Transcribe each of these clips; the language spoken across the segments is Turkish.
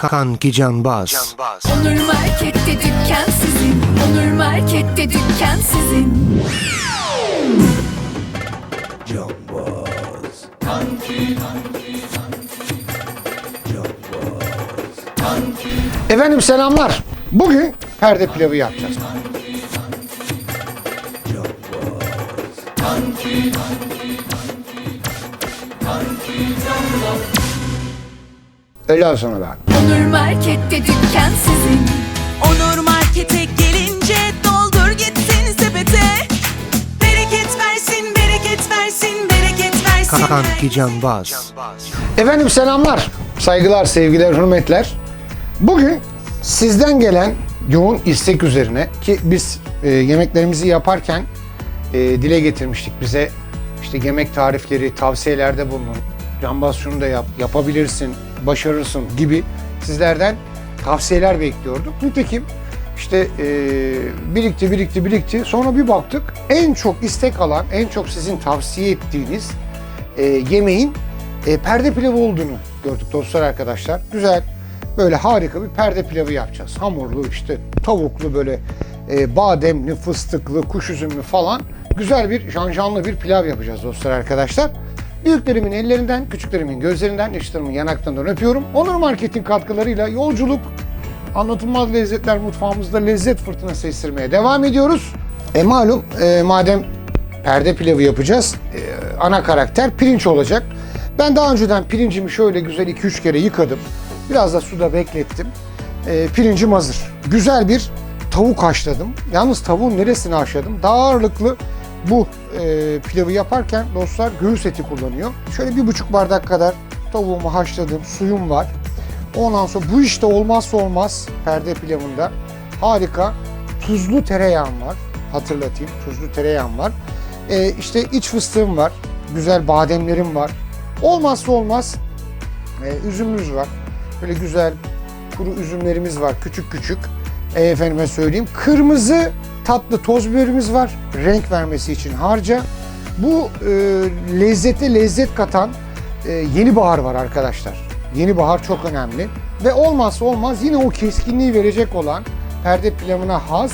Kanki Canbaz. Onur Market'te dükkan sizin. Onur Market'te dükkan sizin. Efendim selamlar. Bugün perde pilavı yapacağız. Öyle sana ben. Onur Market'te dükkan sizin. Onur Market'e gelince doldur gitsin sepete. Bereket versin, bereket versin, bereket versin. Kanki Canbaz. Efendim selamlar. Saygılar, sevgiler, hürmetler. Bugün sizden gelen yoğun istek üzerine ki biz e, yemeklerimizi yaparken e, dile getirmiştik bize işte yemek tarifleri, tavsiyelerde bulunun. Cambaz şunu da yap, yapabilirsin, başarırsın gibi sizlerden tavsiyeler bekliyorduk. Nitekim işte e, birikti, birikti, birikti. Sonra bir baktık en çok istek alan, en çok sizin tavsiye ettiğiniz e, yemeğin e, perde pilavı olduğunu gördük dostlar arkadaşlar. Güzel böyle harika bir perde pilavı yapacağız. Hamurlu işte tavuklu böyle e, bademli, fıstıklı, kuş üzümlü falan güzel bir janjanlı bir pilav yapacağız dostlar arkadaşlar. Büyüklerimin ellerinden, küçüklerimin gözlerinden, yaşıtlarımın yanaklarından öpüyorum. Onur Market'in katkılarıyla yolculuk Anlatılmaz Lezzetler Mutfağımızda lezzet fırtınası estirmeye devam ediyoruz. E malum e, madem perde pilavı yapacağız, e, ana karakter pirinç olacak. Ben daha önceden pirincimi şöyle güzel 2-3 kere yıkadım. Biraz da suda beklettim. E, pirincim hazır. Güzel bir tavuk haşladım. Yalnız tavuğun neresini haşladım? Daha ağırlıklı bu e, pilavı yaparken dostlar göğüs eti kullanıyor. Şöyle bir buçuk bardak kadar tavuğumu haşladım. Suyum var. Ondan sonra bu işte olmazsa olmaz perde pilavında harika tuzlu tereyağım var. Hatırlatayım tuzlu tereyağım var. Ee, işte iç fıstığım var. Güzel bademlerim var. Olmazsa olmaz e, üzümümüz var. Böyle güzel kuru üzümlerimiz var küçük küçük. E, efendime söyleyeyim. Kırmızı tatlı toz biberimiz var. Renk vermesi için harca. Bu e, lezzete lezzet katan e, yeni bahar var arkadaşlar. Yeni bahar çok önemli. Ve olmazsa olmaz yine o keskinliği verecek olan perde pilavına has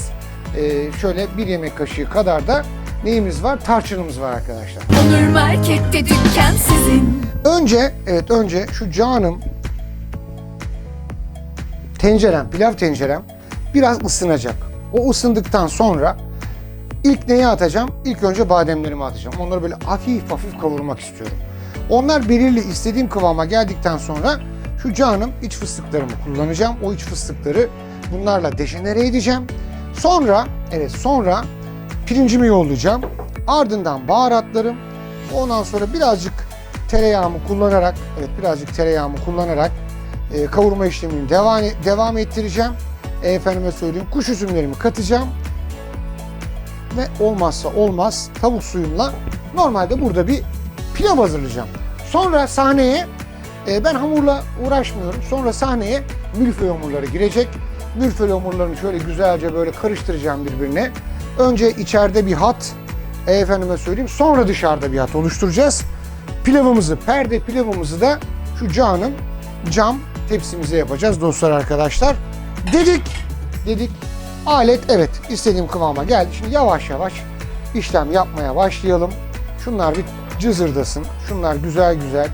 e, şöyle bir yemek kaşığı kadar da neyimiz var? Tarçınımız var arkadaşlar. Onur Market'te dükkan sizin. Önce, evet önce şu canım tencerem, pilav tencerem biraz ısınacak. O ısındıktan sonra ilk neyi atacağım? İlk önce bademlerimi atacağım. Onları böyle hafif hafif kavurmak istiyorum. Onlar belirli istediğim kıvama geldikten sonra şu canım iç fıstıklarımı kullanacağım. O iç fıstıkları bunlarla dejenere edeceğim. Sonra, evet sonra pirincimi yollayacağım. Ardından baharatlarım. Ondan sonra birazcık tereyağımı kullanarak, evet birazcık tereyağımı kullanarak e, kavurma işlemini devam devam ettireceğim. Efendime söyleyeyim kuş üzümlerimi katacağım. Ve olmazsa olmaz tavuk suyumla normalde burada bir pilav hazırlayacağım. Sonra sahneye e, ben hamurla uğraşmıyorum. Sonra sahneye milföy hamurları girecek. Milföy hamurlarını şöyle güzelce böyle karıştıracağım birbirine. Önce içeride bir hat, e, efendime söyleyeyim. Sonra dışarıda bir hat oluşturacağız. Pilavımızı, perde pilavımızı da şu canım cam tepsimize yapacağız dostlar arkadaşlar. Dedik, dedik. Alet evet istediğim kıvama geldi. Şimdi yavaş yavaş işlem yapmaya başlayalım. Şunlar bir cızırdasın. Şunlar güzel güzel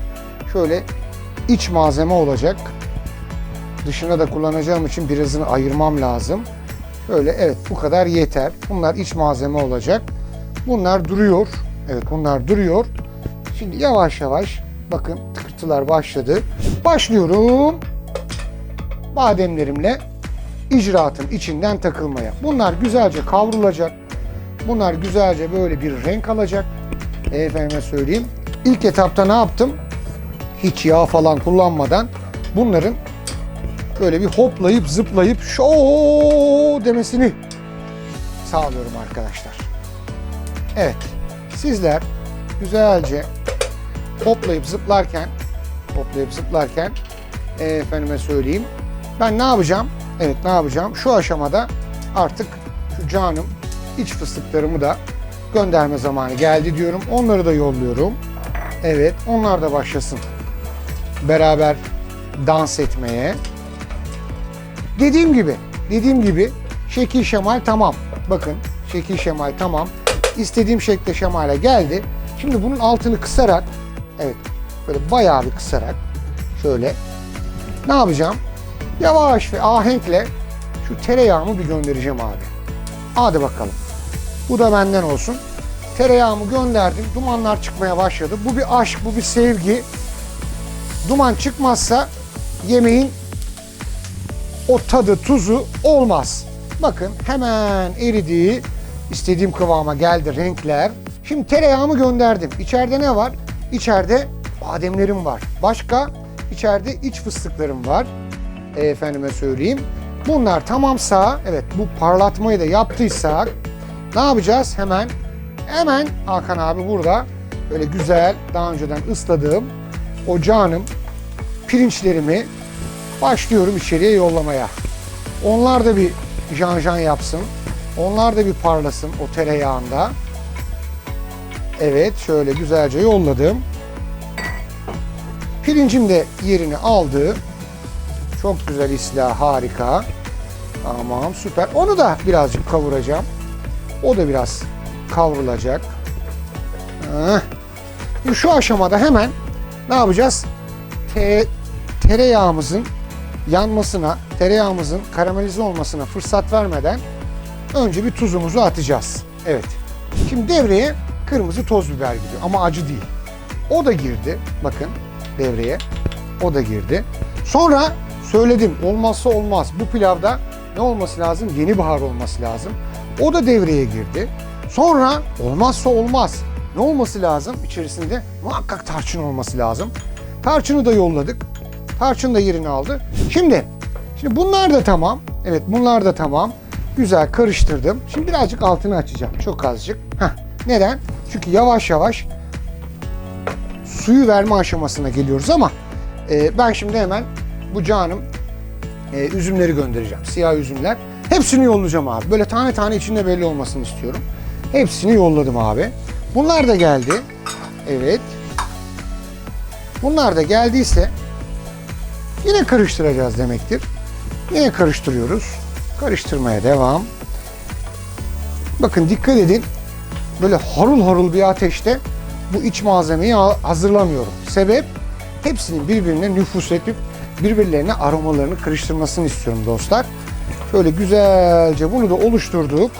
şöyle iç malzeme olacak. Dışına da kullanacağım için birazını ayırmam lazım. Böyle evet bu kadar yeter. Bunlar iç malzeme olacak. Bunlar duruyor. Evet bunlar duruyor. Şimdi yavaş yavaş bakın tıkırtılar başladı. Başlıyorum. Bademlerimle icraatın içinden takılmaya. Bunlar güzelce kavrulacak. Bunlar güzelce böyle bir renk alacak. Efendime söyleyeyim. İlk etapta ne yaptım? Hiç yağ falan kullanmadan bunların böyle bir hoplayıp zıplayıp şoo demesini sağlıyorum arkadaşlar. Evet. Sizler güzelce hoplayıp zıplarken hoplayıp zıplarken efendime söyleyeyim. Ben ne yapacağım? Evet ne yapacağım? Şu aşamada artık şu canım iç fıstıklarımı da gönderme zamanı geldi diyorum. Onları da yolluyorum. Evet onlar da başlasın. Beraber dans etmeye. Dediğim gibi, dediğim gibi şekil şemal tamam. Bakın şekil şemal tamam. İstediğim şekilde şemale geldi. Şimdi bunun altını kısarak, evet böyle bayağı bir kısarak şöyle ne yapacağım? Yavaş ve ahenkle şu tereyağımı bir göndereceğim abi. Hadi bakalım. Bu da benden olsun. Tereyağımı gönderdim. Dumanlar çıkmaya başladı. Bu bir aşk, bu bir sevgi. Duman çıkmazsa yemeğin o tadı, tuzu olmaz. Bakın hemen eridiği istediğim kıvama geldi renkler. Şimdi tereyağımı gönderdim. İçeride ne var? İçeride bademlerim var. Başka? İçeride iç fıstıklarım var. E, efendime söyleyeyim. Bunlar tamamsa, evet bu parlatmayı da yaptıysak ne yapacağız? Hemen, hemen Hakan abi burada böyle güzel daha önceden ısladığım o canım pirinçlerimi başlıyorum içeriye yollamaya. Onlar da bir janjan yapsın. Onlar da bir parlasın o tereyağında. Evet şöyle güzelce yolladım. Pirincim de yerini aldı. Çok güzel islah harika. Tamam süper. Onu da birazcık kavuracağım. O da biraz kavrulacak. Şu aşamada hemen ne yapacağız? Te- tereyağımızın yanmasına, tereyağımızın karamelize olmasına fırsat vermeden önce bir tuzumuzu atacağız. Evet. Şimdi devreye kırmızı toz biber gidiyor ama acı değil. O da girdi. Bakın devreye. O da girdi. Sonra söyledim olmazsa olmaz. Bu pilavda ne olması lazım? Yeni bahar olması lazım. O da devreye girdi. Sonra olmazsa olmaz. Ne olması lazım? İçerisinde muhakkak tarçın olması lazım. Tarçını da yolladık. Tarçın da yerini aldı. Şimdi, şimdi bunlar da tamam. Evet bunlar da tamam. Güzel karıştırdım. Şimdi birazcık altını açacağım. Çok azıcık. Heh. Neden? Çünkü yavaş yavaş suyu verme aşamasına geliyoruz ama e, ben şimdi hemen canım e, üzümleri göndereceğim. Siyah üzümler. Hepsini yollayacağım abi. Böyle tane tane içinde belli olmasını istiyorum. Hepsini yolladım abi. Bunlar da geldi. Evet. Bunlar da geldiyse yine karıştıracağız demektir. Yine karıştırıyoruz. Karıştırmaya devam. Bakın dikkat edin. Böyle harul harul bir ateşte bu iç malzemeyi ha- hazırlamıyorum. Sebep hepsinin birbirine nüfus edip birbirlerine aromalarını karıştırmasını istiyorum dostlar. Şöyle güzelce bunu da oluşturduk.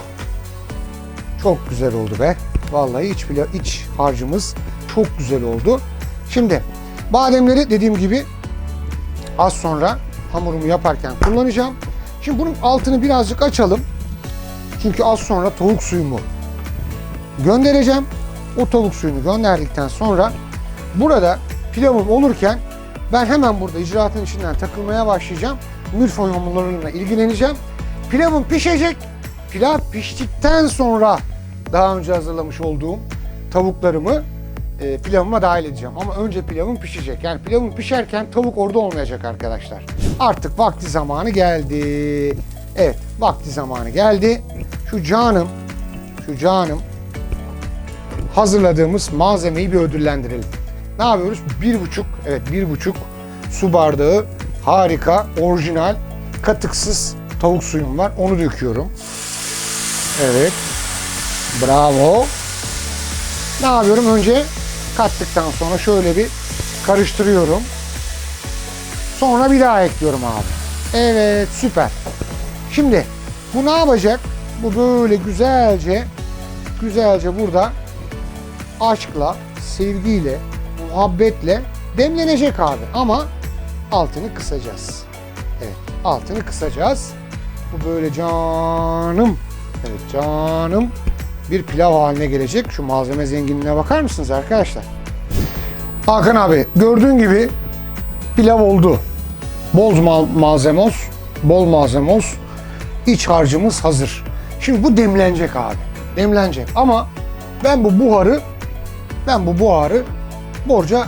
Çok güzel oldu be. Vallahi iç bile iç harcımız çok güzel oldu. Şimdi bademleri dediğim gibi az sonra hamurumu yaparken kullanacağım. Şimdi bunun altını birazcık açalım. Çünkü az sonra tavuk suyumu göndereceğim. O tavuk suyunu gönderdikten sonra burada pilavım olurken ben hemen burada icraatın içinden takılmaya başlayacağım. Milföy hamurlarıyla ilgileneceğim. Pilavım pişecek. Pilav piştikten sonra daha önce hazırlamış olduğum tavuklarımı e, pilavıma dahil edeceğim. Ama önce pilavım pişecek. Yani pilavım pişerken tavuk orada olmayacak arkadaşlar. Artık vakti zamanı geldi. Evet vakti zamanı geldi. Şu canım, şu canım hazırladığımız malzemeyi bir ödüllendirelim. Ne yapıyoruz? Bir buçuk, evet bir buçuk su bardağı harika, orijinal, katıksız tavuk suyum var. Onu döküyorum. Evet. Bravo. Ne yapıyorum? Önce kattıktan sonra şöyle bir karıştırıyorum. Sonra bir daha ekliyorum abi. Evet süper. Şimdi bu ne yapacak? Bu böyle güzelce güzelce burada aşkla, sevgiyle, muhabbetle demlenecek abi. Ama altını kısacağız. Evet, altını kısacağız. Bu böyle canım, evet canım bir pilav haline gelecek. Şu malzeme zenginliğine bakar mısınız arkadaşlar? Hakan abi gördüğün gibi pilav oldu. Bol mal malzemos, bol malzemos. İç harcımız hazır. Şimdi bu demlenecek abi. Demlenecek ama ben bu buharı ben bu buharı borca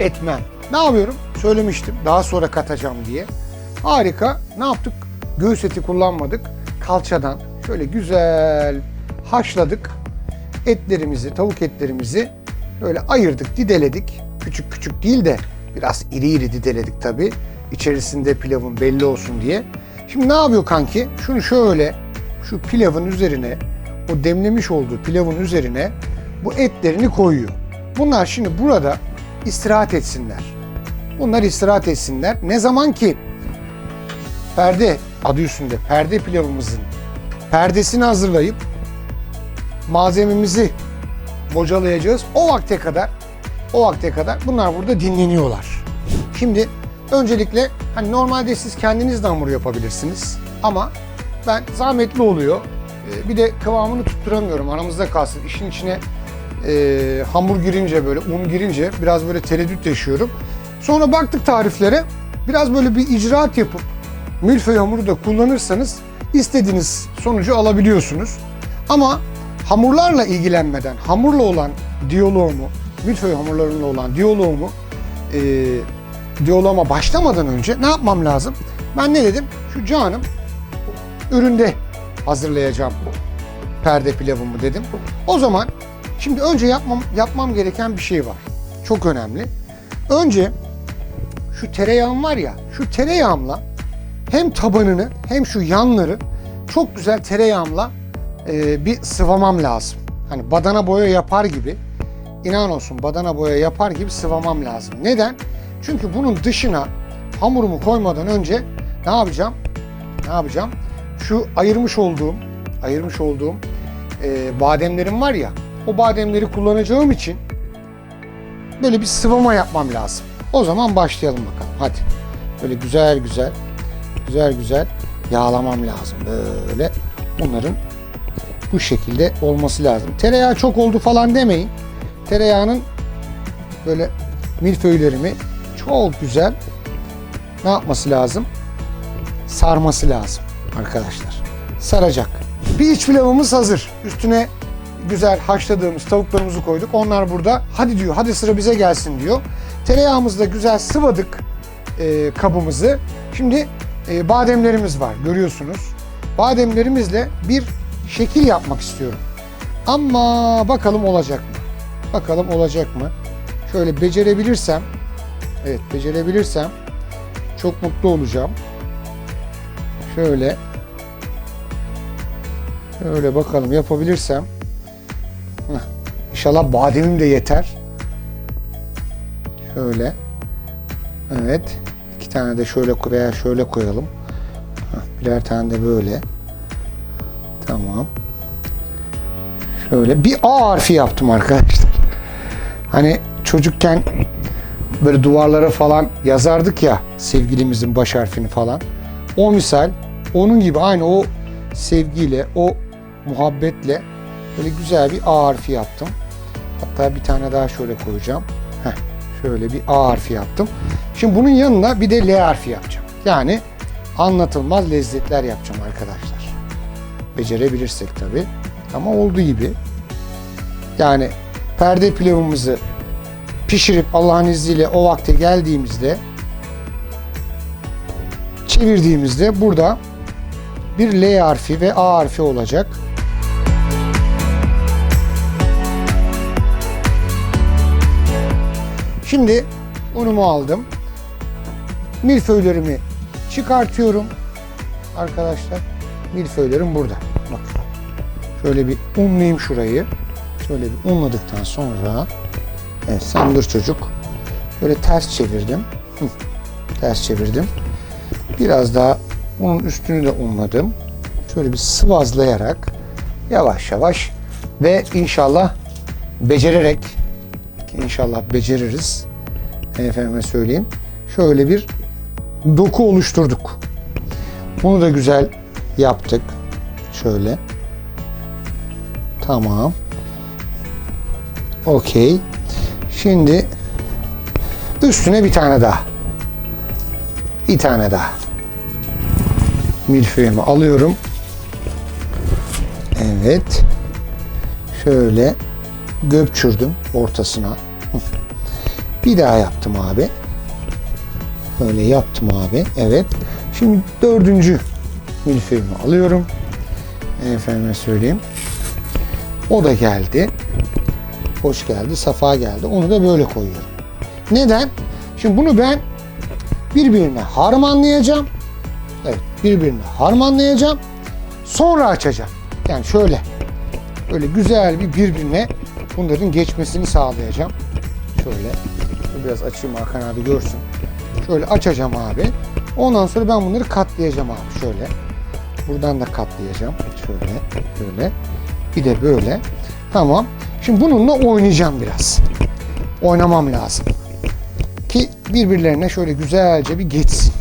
etmem. Ne yapıyorum? Söylemiştim. Daha sonra katacağım diye. Harika. Ne yaptık? Göğüs eti kullanmadık. Kalçadan şöyle güzel haşladık. Etlerimizi, tavuk etlerimizi böyle ayırdık, dideledik. Küçük küçük değil de biraz iri iri dideledik tabii. İçerisinde pilavın belli olsun diye. Şimdi ne yapıyor kanki? Şunu şöyle şu pilavın üzerine o demlemiş olduğu pilavın üzerine bu etlerini koyuyor. Bunlar şimdi burada istirahat etsinler. Bunlar istirahat etsinler. Ne zaman ki perde adı üstünde perde pilavımızın perdesini hazırlayıp malzememizi bocalayacağız. O vakte kadar o vakte kadar bunlar burada dinleniyorlar. Şimdi öncelikle hani normalde siz kendiniz de hamur yapabilirsiniz ama ben zahmetli oluyor. Ee, Bir de kıvamını tutturamıyorum aramızda kalsın. İşin içine e, hamur girince böyle un girince biraz böyle tereddüt yaşıyorum. Sonra baktık tariflere biraz böyle bir icraat yapıp milföy hamuru da kullanırsanız istediğiniz sonucu alabiliyorsunuz. Ama hamurlarla ilgilenmeden, hamurla olan diyaloğumu, milföy hamurlarıyla olan diyaloğumu e, diyaloğuma başlamadan önce ne yapmam lazım? Ben ne dedim? Şu canım üründe hazırlayacağım perde pilavımı dedim. O zaman şimdi önce yapmam yapmam gereken bir şey var. Çok önemli. Önce şu tereyağım var ya, şu tereyağımla hem tabanını hem şu yanları çok güzel tereyağımla e, bir sıvamam lazım. Hani badana boya yapar gibi, inan olsun badana boya yapar gibi sıvamam lazım. Neden? Çünkü bunun dışına hamurumu koymadan önce ne yapacağım? Ne yapacağım? Şu ayırmış olduğum, ayırmış olduğum e, bademlerim var ya, o bademleri kullanacağım için böyle bir sıvama yapmam lazım. O zaman başlayalım bakalım. Hadi. Böyle güzel güzel, güzel güzel yağlamam lazım. Böyle bunların bu şekilde olması lazım. Tereyağı çok oldu falan demeyin. Tereyağının böyle milföylerimi çok güzel ne yapması lazım? Sarması lazım arkadaşlar. Saracak. Bir iç pilavımız hazır. Üstüne güzel haşladığımız tavuklarımızı koyduk. Onlar burada. Hadi diyor, hadi sıra bize gelsin diyor. Tereyağımızı da güzel sıvadık e, kabımızı. Şimdi e, bademlerimiz var görüyorsunuz. Bademlerimizle bir şekil yapmak istiyorum. Ama bakalım olacak mı? Bakalım olacak mı? Şöyle becerebilirsem, evet becerebilirsem çok mutlu olacağım. Şöyle Şöyle bakalım yapabilirsem. İnşallah bademim de yeter. Şöyle. Evet. iki tane de şöyle veya şöyle koyalım. Birer tane de böyle. Tamam. Şöyle bir A harfi yaptım arkadaşlar. Hani çocukken böyle duvarlara falan yazardık ya sevgilimizin baş harfini falan. O misal onun gibi aynı o sevgiyle, o muhabbetle böyle güzel bir A harfi yaptım. Hatta bir tane daha şöyle koyacağım. Heh, şöyle bir A harfi yaptım. Şimdi bunun yanına bir de L harfi yapacağım. Yani anlatılmaz lezzetler yapacağım arkadaşlar. Becerebilirsek tabii. Ama olduğu gibi. Yani perde pilavımızı pişirip Allah'ın izniyle o vakte geldiğimizde çevirdiğimizde burada bir L harfi ve A harfi olacak. Şimdi unumu aldım. Milföylerimi çıkartıyorum. Arkadaşlar milföylerim burada. Bakın. Şöyle bir unlayayım şurayı. Şöyle bir unladıktan sonra evet sen dur çocuk. Böyle ters çevirdim. Hı, ters çevirdim. Biraz daha bunun üstünü de unladım. Şöyle bir sıvazlayarak yavaş yavaş ve inşallah becererek inşallah beceririz. Efendime söyleyeyim. Şöyle bir doku oluşturduk. Bunu da güzel yaptık. Şöyle. Tamam. Okey. Şimdi üstüne bir tane daha. Bir tane daha milföyümü alıyorum. Evet. Şöyle göpçürdüm ortasına. Bir daha yaptım abi. Böyle yaptım abi. Evet. Şimdi dördüncü milföyümü alıyorum. Efendime söyleyeyim. O da geldi. Hoş geldi. Safa geldi. Onu da böyle koyuyorum. Neden? Şimdi bunu ben birbirine harmanlayacağım. Evet, birbirine harmanlayacağım. Sonra açacağım. Yani şöyle. Böyle güzel bir birbirine bunların geçmesini sağlayacağım. Şöyle. Biraz açayım Hakan abi görsün. Şöyle açacağım abi. Ondan sonra ben bunları katlayacağım abi şöyle. Buradan da katlayacağım. Şöyle, böyle. Bir de böyle. Tamam. Şimdi bununla oynayacağım biraz. Oynamam lazım. Ki birbirlerine şöyle güzelce bir geçsin.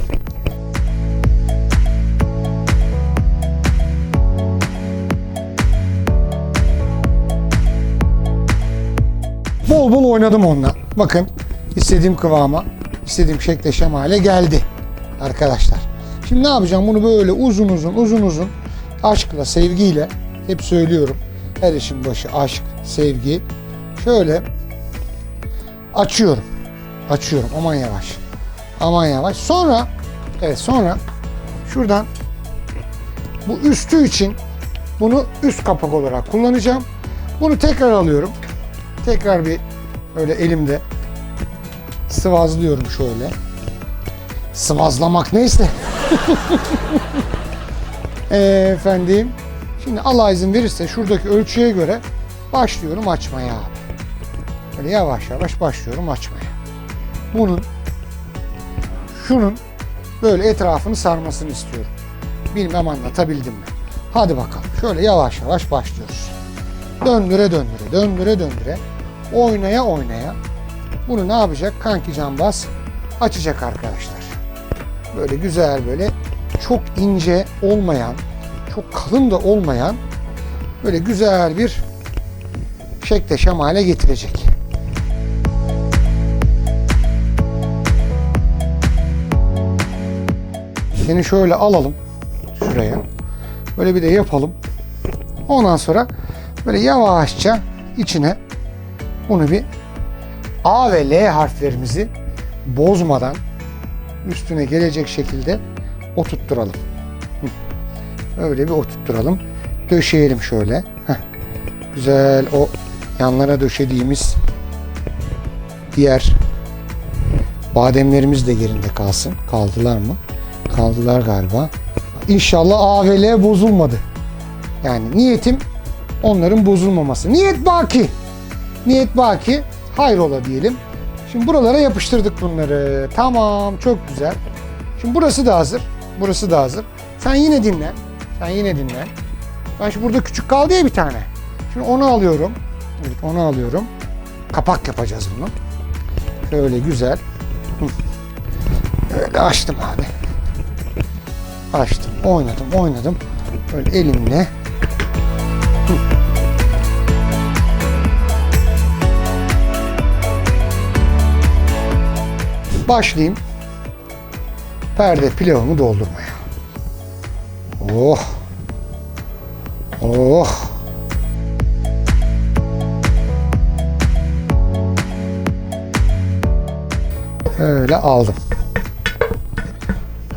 Bol bol oynadım onunla. Bakın istediğim kıvama, istediğim şekle şemale geldi arkadaşlar. Şimdi ne yapacağım? Bunu böyle uzun uzun uzun uzun aşkla, sevgiyle hep söylüyorum. Her işin başı aşk, sevgi. Şöyle açıyorum. Açıyorum. Aman yavaş. Aman yavaş. Sonra evet sonra şuradan bu üstü için bunu üst kapak olarak kullanacağım. Bunu tekrar alıyorum. Tekrar bir öyle elimde sıvazlıyorum şöyle. Sıvazlamak neyse. Efendim. Şimdi Allah izin verirse şuradaki ölçüye göre başlıyorum açmaya abi. Böyle yavaş yavaş başlıyorum açmaya. Bunun şunun böyle etrafını sarmasını istiyorum. Bilmem anlatabildim mi? Hadi bakalım. Şöyle yavaş yavaş başlıyoruz. Döndüre döndüre, döndüre döndüre, oynaya oynaya bunu ne yapacak? Kanki cambaz açacak arkadaşlar. Böyle güzel böyle çok ince olmayan, çok kalın da olmayan böyle güzel bir şekle şemale getirecek. Seni şöyle alalım şuraya. Böyle bir de yapalım. Ondan sonra böyle yavaşça içine bunu bir A ve L harflerimizi bozmadan üstüne gelecek şekilde oturtturalım. Öyle bir oturtturalım. Döşeyelim şöyle. Güzel o yanlara döşediğimiz diğer bademlerimiz de yerinde kalsın. Kaldılar mı? Kaldılar galiba. İnşallah A ve L bozulmadı. Yani niyetim onların bozulmaması. Niyet baki. Niyet baki. Hayrola diyelim. Şimdi buralara yapıştırdık bunları. Tamam çok güzel. Şimdi burası da hazır. Burası da hazır. Sen yine dinle. Sen yine dinle. Ben şimdi burada küçük kaldı ya bir tane. Şimdi onu alıyorum. Evet, onu alıyorum. Kapak yapacağız bunu. Şöyle güzel. Böyle açtım abi. Açtım, oynadım, oynadım. Böyle elimle. Başlayayım. Perde pilavımı doldurmaya. Oh. Oh. Öyle aldım.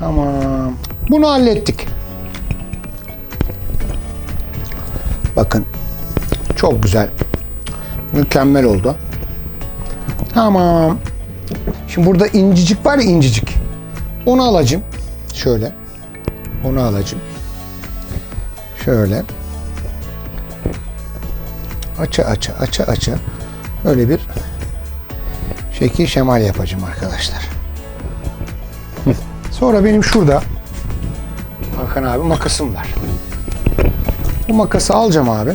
Tamam. Bunu hallettik. Bakın. Çok güzel. Mükemmel oldu. Tamam. Şimdi burada incicik var ya incicik. Onu alacağım. Şöyle. Onu alacağım. Şöyle. Aça aça aça aça. Öyle bir şekil şemal yapacağım arkadaşlar. Sonra benim şurada Hakan abi makasım var. Bu makası alacağım abi.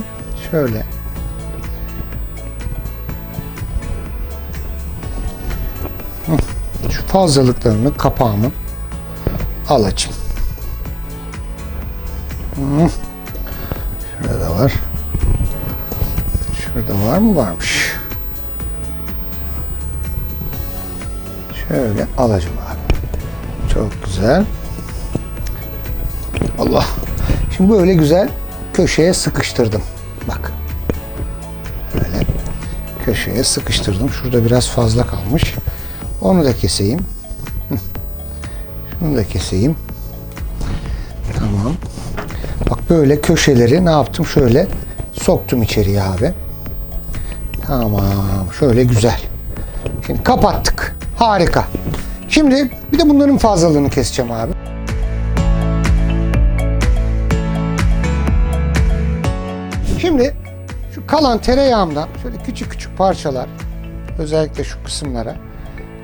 Şöyle. Fazlalıklarını kapağımı alacağım. Hı. Şurada var. Şurada var mı? Varmış. Şöyle alacağım abi. Çok güzel. Allah. Şimdi böyle güzel köşeye sıkıştırdım. Bak. Böyle köşeye sıkıştırdım. Şurada biraz fazla kalmış. Onu da keseyim. Şunu da keseyim. Tamam. Bak böyle köşeleri ne yaptım? Şöyle soktum içeriye abi. Tamam. Şöyle güzel. Şimdi kapattık. Harika. Şimdi bir de bunların fazlalığını keseceğim abi. Şimdi şu kalan tereyağımdan şöyle küçük küçük parçalar özellikle şu kısımlara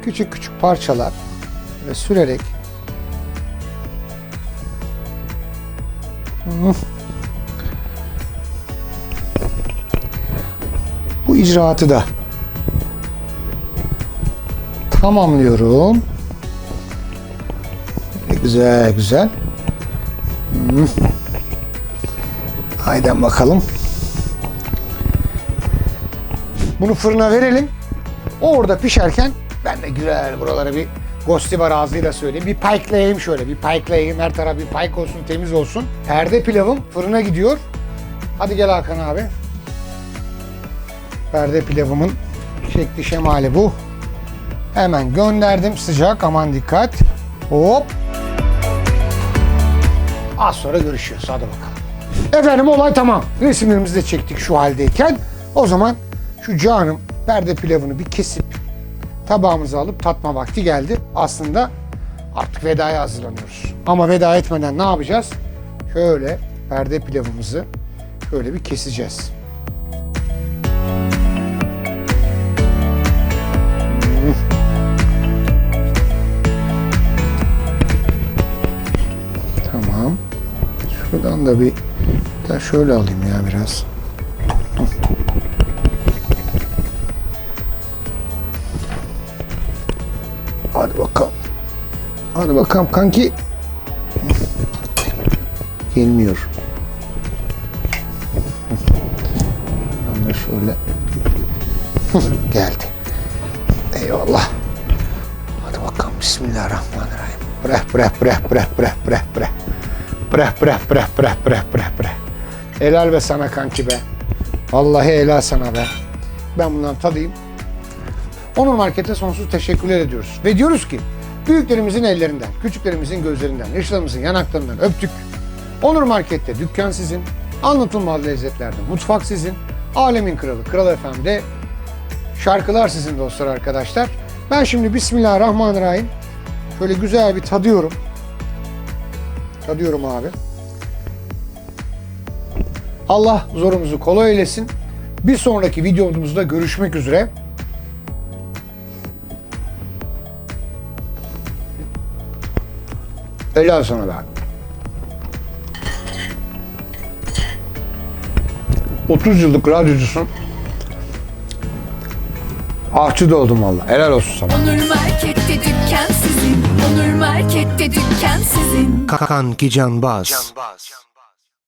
küçük küçük parçalar ve sürerek bu icraatı da tamamlıyorum. Güzel güzel. Haydi bakalım. Bunu fırına verelim. Orada pişerken güzel buralara bir gostivar ağzıyla söyleyeyim. Bir pikelayayım şöyle. Bir pikelayayım. Her taraf bir pike olsun, temiz olsun. Perde pilavım fırına gidiyor. Hadi gel Hakan abi. Perde pilavımın şekli şemali bu. Hemen gönderdim. Sıcak aman dikkat. Hop. Az sonra görüşüyoruz. Hadi bakalım. Efendim olay tamam. Resimlerimizi de çektik şu haldeyken. O zaman şu canım perde pilavını bir kesip tabağımıza alıp tatma vakti geldi. Aslında artık vedaya hazırlanıyoruz. Ama veda etmeden ne yapacağız? Şöyle perde pilavımızı şöyle bir keseceğiz. Tamam. Şuradan da bir da şöyle alayım ya biraz. Hadi bakalım kanki. Gelmiyor. De şöyle. Geldi. Eyvallah. Hadi bakalım. Bismillahirrahmanirrahim. Breh breh breh breh breh breh breh. Breh breh breh breh breh breh breh. Helal be sana kanki be. Vallahi helal sana be. Ben bundan tadayım. Onur Market'e sonsuz teşekkürler ediyoruz. Ve diyoruz ki büyüklerimizin ellerinden, küçüklerimizin gözlerinden, yaşlarımızın yanaklarından öptük. Onur Market'te dükkan sizin, anlatılmaz lezzetlerde mutfak sizin, alemin kralı Kral FM'de şarkılar sizin dostlar arkadaşlar. Ben şimdi Bismillahirrahmanirrahim şöyle güzel bir tadıyorum. Tadıyorum abi. Allah zorumuzu kolay eylesin. Bir sonraki videomuzda görüşmek üzere. Helal sana be. 30 yıllık radyocusun. Ahçı da oldum valla. Helal olsun sana. Onur Market'te dükkan sizin. Onur Market'te dükkan sizin. Kanki Canbaz.